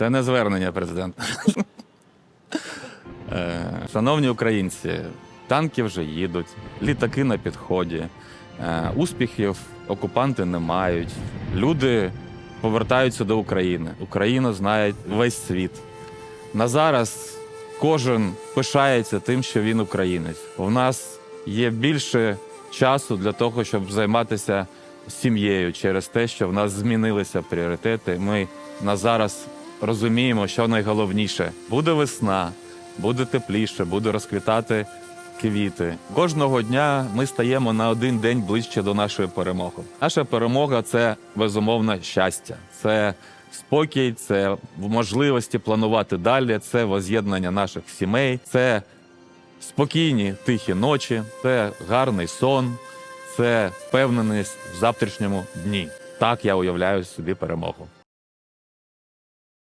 Це не звернення президента. Е, Шановні українці, танки вже їдуть, літаки на підході, е, успіхів окупанти не мають. Люди повертаються до України. Україну знає весь світ. На зараз кожен пишається тим, що він українець. У нас є більше часу для того, щоб займатися сім'єю через те, що в нас змінилися пріоритети. Ми на зараз розуміємо, що найголовніше буде весна, буде тепліше, буде розквітати квіти. Кожного дня ми стаємо на один день ближче до нашої перемоги. Наша перемога це безумовно щастя, це спокій, це можливості планувати далі, це воз'єднання наших сімей, це спокійні тихі ночі, це гарний сон, це впевненість в завтрашньому дні. Так я уявляю собі перемогу.